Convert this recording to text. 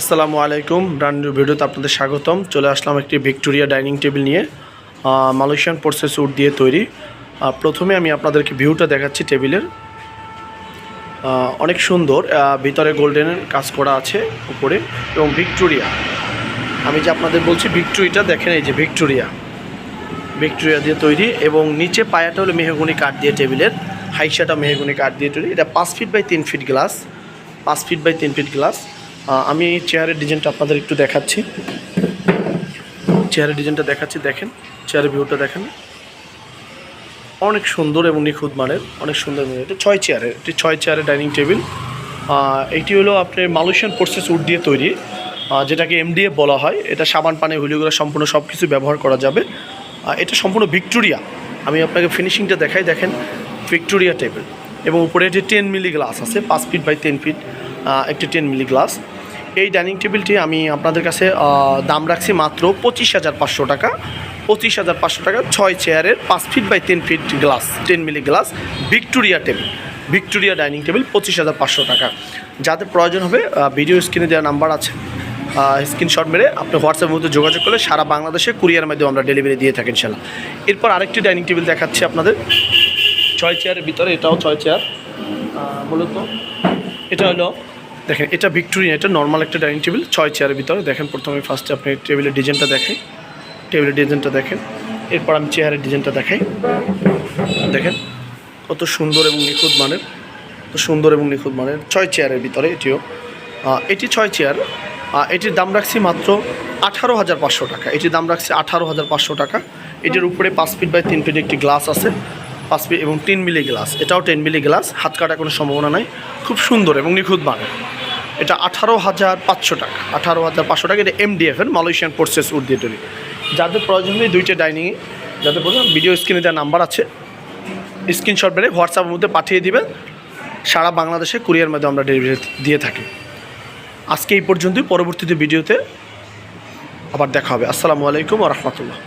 আসসালামু আলাইকুম, brand new ভিডিওতে আপনাদের স্বাগতম। চলে আসলাম একটি ভিক্টোরিয়া ডাইনিং টেবিল নিয়ে মালয়েশিয়ান প্রসেস উড দিয়ে তৈরি। প্রথমে আমি আপনাদেরকে ভিউটা দেখাচ্ছি টেবিলের। অনেক সুন্দর ভিতরে গোল্ডেনের কাজ করা আছে উপরে, এবং ভিক্টোরিয়া। আমি যে আপনাদের বলছি ভিক্টোরিয়াটা, দেখেন এই যে ভিক্টোরিয়া। ভিক্টোরিয়া দিয়ে তৈরি, এবং নিচে পায়াটা হলো মেহগুনি কাঠ দিয়ে টেবিলের, হাইসাটা মেহগুনি কাঠ দিয়ে তৈরি। এটা পাঁচ ফিট বাই তিন ফিট গ্লাস, পাঁচ ফিট বাই তিন ফিট গ্লাস। আমি চেয়ারের ডিজাইনটা আপনাদের একটু দেখাচ্ছি। চেয়ারের ডিজাইনটা দেখাচ্ছি, দেখেন। চেয়ারের ভিউটা দেখেন। অনেক সুন্দর এবং নিখুঁত মানের, অনেক সুন্দর মানের। এটা ছয় চেয়ারের, এটি ছয় চেয়ারের ডাইনিং টেবিল। এটি হলো আপনার মালয়েশিয়ান প্রসেস উড দিয়ে তৈরি যেটাকে এমডিএফ বলা হয়। এটা সাবান, পানি হুলিগুলো সম্পূর্ণ সব কিছু ব্যবহার করা যাবে। এটা সম্পূর্ণ ভিক্টোরিয়া। আমি আপনাকে ফিনিশিংটা দেখাই, দেখেন। Victoria table. এবং উপরে এটি টেন মিলি গ্লাস আছে, পাঁচ ফিট বাই টেন ফিট একটি টেন মিলি গ্লাস এই ডাইনিং টেবিলটি আমি আপনাদের কাছে দাম রাখছি মাত্র পঁচিশ হাজার পাঁচশো টাকা। পঁচিশ হাজার পাঁচশো টাকা, ছয় চেয়ারের পাঁচ ফিট বাই তিন feet glass, ten milli glass, Victoria table. Victoria dining table, পঁচিশ হাজার পাঁচশো টাকা। যাদের প্রয়োজন হবে ভিডিও স্ক্রিনে দেওয়া নাম্বার আছে। স্ক্রিনশট মেরে আপনি হোয়াটসঅ্যাপের মধ্যে যোগাযোগ করলে সারা বাংলাদেশে কুরিয়ার মাধ্যমে আমরা ডেলিভারি দিয়ে থাকি, ইনশাল্লাহ। এরপর আরেকটি ডাইনিং টেবিল দেখাচ্ছি আপনাদের। ছয় চেয়ারের ভিতরে এটাও ছয় চেয়ার। মূলত এটা হলো দেখেন, এটা ভিক্টোরিয়া, এটা নর্মাল একটা ডাইনিং টেবিল ছয় চেয়ারের ভিতরে। দেখেন, প্রথমে ফার্স্টে আপনি টেবিলের ডিজাইনটা দেখেন। টেবিলের ডিজাইনটা দেখেন। এরপর আমি চেয়ারের ডিজাইনটা দেখাই। দেখেন, কত সুন্দর এবং নিখুঁত মানের, কত সুন্দর এবং নিখুঁত মানের ছয় চেয়ারের ভিতরে এটিও। এটি ছয় চেয়ার এটির দাম রাখছি মাত্র আঠারো হাজার পাঁচশো টাকা। এটির দাম রাখছি আঠারো হাজার পাঁচশো টাকা। এটির উপরে পাঁচ ফিট বাই তিন ফিট একটি গ্লাস আছে। পাঁচ ফিট এবং তিন মিলি গ্লাস। এটাও টেন মিলি গ্লাস, হাত কাটা কোনো সম্ভাবনা নাই। খুব সুন্দর এবং নিখুঁত মানের এটা আঠারো হাজার পাঁচশো টাকা। আঠারো হাজার পাঁচশো টাকা, এটা এমডিএফ এর মালয়েশিয়ান প্রসেস উড দিয়ে তৈরি। যাদের প্রয়োজন নেই দুইটা ডাইনিংয়ে যাদের প্রয়োজন ভিডিও স্ক্রিনে দেওয়ার নাম্বার আছে স্ক্রিনশট মেরে হোয়াটসঅ্যাপের মধ্যে পাঠিয়ে দিবেন। সারা বাংলাদেশে কুরিয়ার মাধ্যমে আমরা ডেলিভারি দিয়ে থাকি। আজকে এই পর্যন্তই, পরবর্তীতে ভিডিওতে আবার দেখা হবে। আসসালামু আলাইকুম রহমতুল্লাহ।